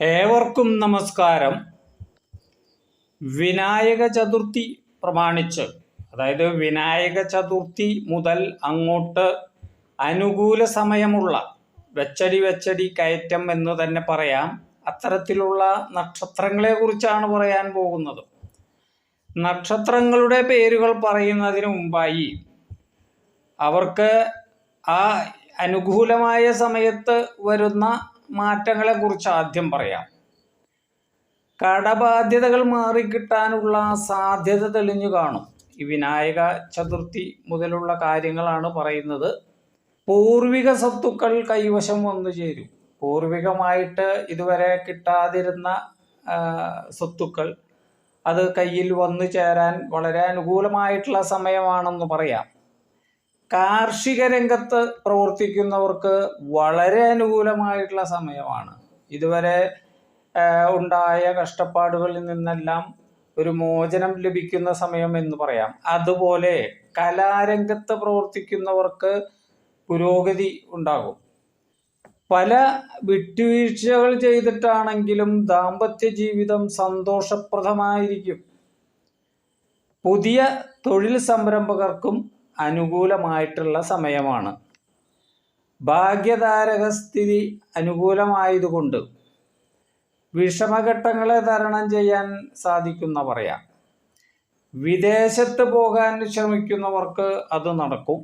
ഏവർക്കും നമസ്കാരം. വിനായക ചതുർത്ഥി പ്രമാണിച്ച് അതായത് വിനായക ചതുർത്ഥി മുതൽ അങ്ങോട്ട് അനുകൂല സമയമുള്ള വെച്ചടി വെച്ചടി കയറ്റം എന്ന് തന്നെ പറയാം. അത്തരത്തിലുള്ള നക്ഷത്രങ്ങളെ കുറിച്ചാണ് പറയാൻ പോകുന്നത്. നക്ഷത്രങ്ങളുടെ പേരുകൾ പറയുന്നതിന് മുമ്പായി അവർക്ക് ആ അനുകൂലമായ സമയത്ത് വരുന്ന മാറ്റങ്ങളെ കുറിച്ച് ആദ്യം പറയാം. കടബാധ്യതകൾ മാറിക്കിട്ടാനുള്ള സാധ്യത തെളിഞ്ഞു കാണും. ഈ വിനായക ചതുർത്ഥി മുതലുള്ള കാര്യങ്ങളാണ് പറയുന്നത്. പൂർവിക സ്വത്തുക്കൾ കൈവശം വന്നു ചേരും. പൂർവികമായിട്ട് ഇതുവരെ കിട്ടാതിരുന്ന സ്വത്തുക്കൾ അത് കയ്യിൽ വന്നു ചേരാൻ വളരെ അനുകൂലമായിട്ടുള്ള സമയമാണെന്ന് പറയാം. കാർഷിക രംഗത്ത് പ്രവർത്തിക്കുന്നവർക്ക് വളരെ അനുകൂലമായിട്ടുള്ള സമയമാണ്. ഇതുവരെ ഉണ്ടായ കഷ്ടപ്പാടുകളിൽ നിന്നെല്ലാം ഒരു മോചനം ലഭിക്കുന്ന സമയം എന്ന് പറയാം. അതുപോലെ കലാരംഗത്ത് പ്രവർത്തിക്കുന്നവർക്ക് പുരോഗതി ഉണ്ടാകും. പല വിട്ടുവീഴ്ചകൾ ചെയ്തിട്ടാണെങ്കിലും ദാമ്പത്യ ജീവിതം സന്തോഷപ്രദമായിരിക്കും. പുതിയ തൊഴിൽ സംരംഭകർക്കും അനുകൂലമായിട്ടുള്ള സമയമാണ്. ഭാഗ്യധാരക സ്ഥിതി അനുകൂലമായതുകൊണ്ട് വിഷമഘട്ടങ്ങളെ തരണം ചെയ്യാൻ സാധിക്കുന്ന പറയാം. വിദേശത്ത് പോകാൻ ശ്രമിക്കുന്നവർക്ക് അത് നടക്കും.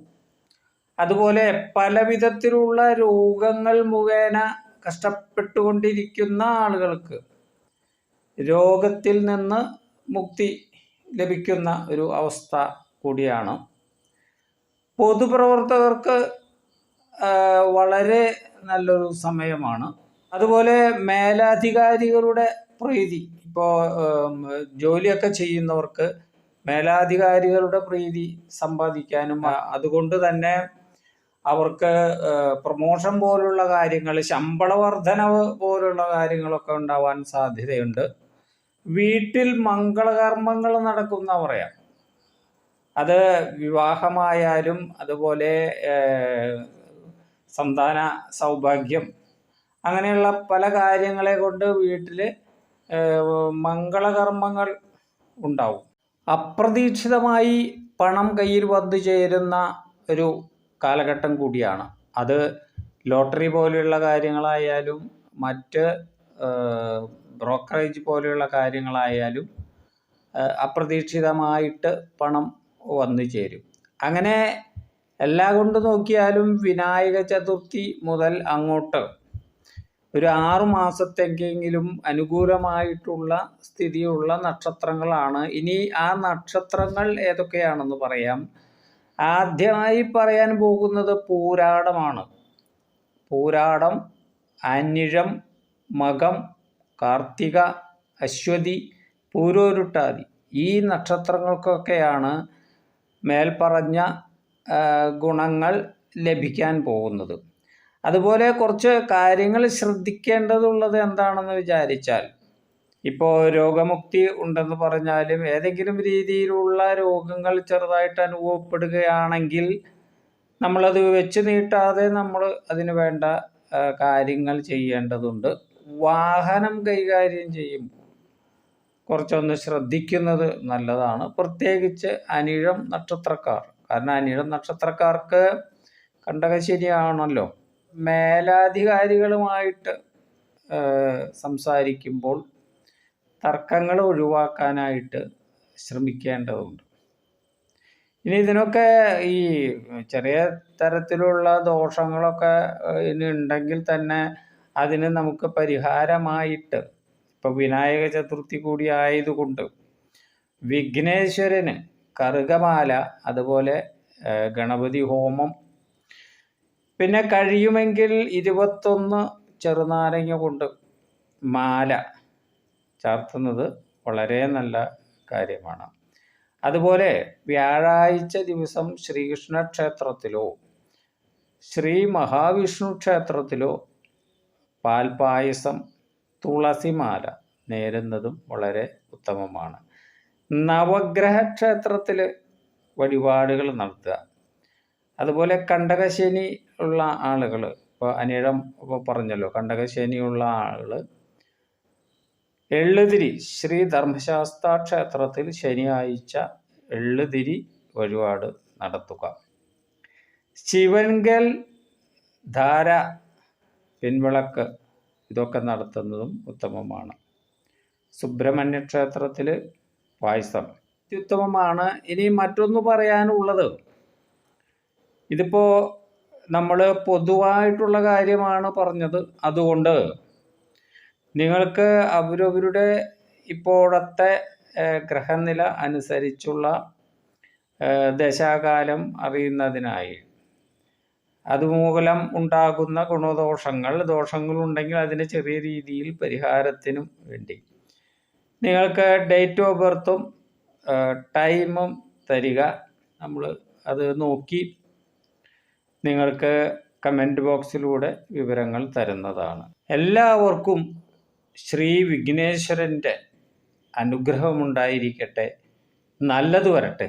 അതുപോലെ പല വിധത്തിലുള്ള രോഗങ്ങൾ മുഖേന കഷ്ടപ്പെട്ടുകൊണ്ടിരിക്കുന്ന ആളുകൾക്ക് രോഗത്തിൽ നിന്ന് മുക്തി ലഭിക്കുന്ന ഒരു അവസ്ഥ കൂടിയാണ്. പൊതുപ്രവർത്തകർക്ക് വളരെ നല്ലൊരു സമയമാണ്. അതുപോലെ മേലാധികാരികളുടെ പ്രീതി. ഇപ്പോൾ ജോലിയൊക്കെ ചെയ്യുന്നവർക്ക് മേലാധികാരികളുടെ പ്രീതി സമ്പാദിക്കാനും അതുകൊണ്ട് തന്നെ അവർക്ക് പ്രൊമോഷൻ പോലുള്ള കാര്യങ്ങൾ ശമ്പള വർധനവ് പോലുള്ള കാര്യങ്ങളൊക്കെ ഉണ്ടാവാൻ സാധ്യതയുണ്ട്. വീട്ടിൽ മംഗളകർമ്മങ്ങൾ നടക്കുന്ന പറയാം. അത് വിവാഹമായാലും അതുപോലെ സന്താന സൗഭാഗ്യം അങ്ങനെയുള്ള പല കാര്യങ്ങളെ കൊണ്ട് വീട്ടിൽ മംഗളകർമ്മങ്ങൾ ഉണ്ടാവും. അപ്രതീക്ഷിതമായി പണം കയ്യിൽ വന്നു ചേരുന്ന ഒരു കാലഘട്ടം കൂടിയാണ്. അത് ലോട്ടറി പോലെയുള്ള കാര്യങ്ങളായാലും മറ്റ് ബ്രോക്കറേജ് പോലെയുള്ള കാര്യങ്ങളായാലും അപ്രതീക്ഷിതമായിട്ട് പണം വന്നു ചേരും. അങ്ങനെ എല്ലാ കൊണ്ട് നോക്കിയാലും വിനായക ചതുർത്ഥി മുതൽ അങ്ങോട്ട്. ഒരു ആറു മാസത്തേക്കെങ്കിലും അനുകൂലമായിട്ടുള്ള സ്ഥിതിയുള്ള നക്ഷത്രങ്ങളാണ്. ഇനി ആ നക്ഷത്രങ്ങൾ ഏതൊക്കെയാണെന്ന് പറയാം. ആദ്യമായി പറയാൻ പോകുന്നത് പൂരാടമാണ്. പൂരാടം അന്യഴം മകം കാർത്തിക അശ്വതി പൂരോരുട്ടാതി. ഈ നക്ഷത്രങ്ങൾക്കൊക്കെയാണ് മേൽപ്പറഞ്ഞ ഗുണങ്ങൾ ലഭിക്കാൻ പോകുന്നത്. അതുപോലെ കുറച്ച് കാര്യങ്ങൾ ശ്രദ്ധിക്കേണ്ടതുള്ളത് എന്താണെന്ന് വിചാരിച്ചാൽ ഇപ്പോൾ രോഗമുക്തി ഉണ്ടെന്ന് പറഞ്ഞാലും ഏതെങ്കിലും രീതിയിലുള്ള രോഗങ്ങൾ ചെറുതായിട്ട് അനുഭവപ്പെടുകയാണെങ്കിൽ നമ്മളത് വെച്ച് നീട്ടാതെ നമ്മൾ അതിന് വേണ്ട കാര്യങ്ങൾ ചെയ്യേണ്ടതുണ്ട്. വാഹനം കൈകാര്യം ചെയ്യുമ്പോൾ കുറച്ചൊന്ന് ശ്രദ്ധിക്കുന്നത് നല്ലതാണ്. പ്രത്യേകിച്ച് അനിഴം നക്ഷത്രക്കാർ. കാരണം അനിഴം നക്ഷത്രക്കാർക്ക് കണ്ടകശനിയാണല്ലോ മേലാധികാരികളുമായിട്ട് സംസാരിക്കുമ്പോൾ തർക്കങ്ങൾ ഒഴിവാക്കാനായിട്ട് ശ്രമിക്കേണ്ടതുണ്ട്. ഇനി ഇതിനൊക്കെ ഈ ചെറിയ തരത്തിലുള്ള ദോഷങ്ങളൊക്കെ ഇനി ഉണ്ടെങ്കിൽ തന്നെ അതിന് നമുക്ക് പരിഹാരമായിട്ട് ഇപ്പോൾ വിനായക ചതുർത്ഥി കൂടി ആയതുകൊണ്ട് വിഘ്നേശ്വരന് കറുകമാല അതുപോലെ ഗണപതി ഹോമം. പിന്നെ കഴിയുമെങ്കിൽ ഇരുപത്തൊന്ന് ചെറുനാരങ്ങ കൊണ്ട് മാല ചാർത്തുന്നത് വളരെ നല്ല കാര്യമാണ്. അതുപോലെ വ്യാഴാഴ്ച ദിവസം ശ്രീകൃഷ്ണ ക്ഷേത്രത്തിലോ ശ്രീ മഹാവിഷ്ണു ക്ഷേത്രത്തിലോ പാൽപായസം തുളസിമാല നേരുന്നതും വളരെ ഉത്തമമാണ്. നവഗ്രഹ ക്ഷേത്രത്തിൽ വഴിപാടുകൾ നടത്തുക. അതുപോലെ കണ്ടകശനി ഉള്ള ആളുകൾ ഇപ്പോൾ അനിഴം ഇപ്പോൾ പറഞ്ഞല്ലോ കണ്ടകശനിയുള്ള ആളുകൾ. എള്ളുതിരി ശ്രീ ധർമ്മശാസ്ത്ര ക്ഷേത്രത്തിൽ ശനിയാഴ്ച എള്ളുതിരി വഴിപാട് നടത്തുക. ശിവൻകൽ ധാര പിൻവിളക്ക് ഇതൊക്കെ നടത്തുന്നതും ഉത്തമമാണ്. സുബ്രഹ്മണ്യ ക്ഷേത്രത്തിൽ പായസം. അത്യുത്തമമാണ് ഇനി മറ്റൊന്ന് പറയാനുള്ളത്. ഇതിപ്പോൾ നമ്മൾ പൊതുവായിട്ടുള്ള കാര്യമാണ് പറഞ്ഞത്. അതുകൊണ്ട് നിങ്ങൾക്ക് അവരവരുടെ ഇപ്പോഴത്തെ ഗ്രഹനില അനുസരിച്ചുള്ള ദശാകാലം അറിയുന്നതിനായി അതുമൂലം ഉണ്ടാകുന്ന ഗുണദോഷങ്ങൾ ദോഷങ്ങളുണ്ടെങ്കിൽ അതിന് ചെറിയ രീതിയിൽ പരിഹാരത്തിനും വേണ്ടി. നിങ്ങൾക്ക് ഡേറ്റ് ഓഫ് ബർത്തും ടൈമും തരിക. നമ്മൾ അത് നോക്കി നിങ്ങൾക്ക് കമന്റ് ബോക്സിലൂടെ വിവരങ്ങൾ തരുന്നതാണ്. എല്ലാവർക്കും ശ്രീ വിഘ്നേശ്വരന്റെ അനുഗ്രഹമുണ്ടായിരിക്കട്ടെ നല്ലത് വരട്ടെ.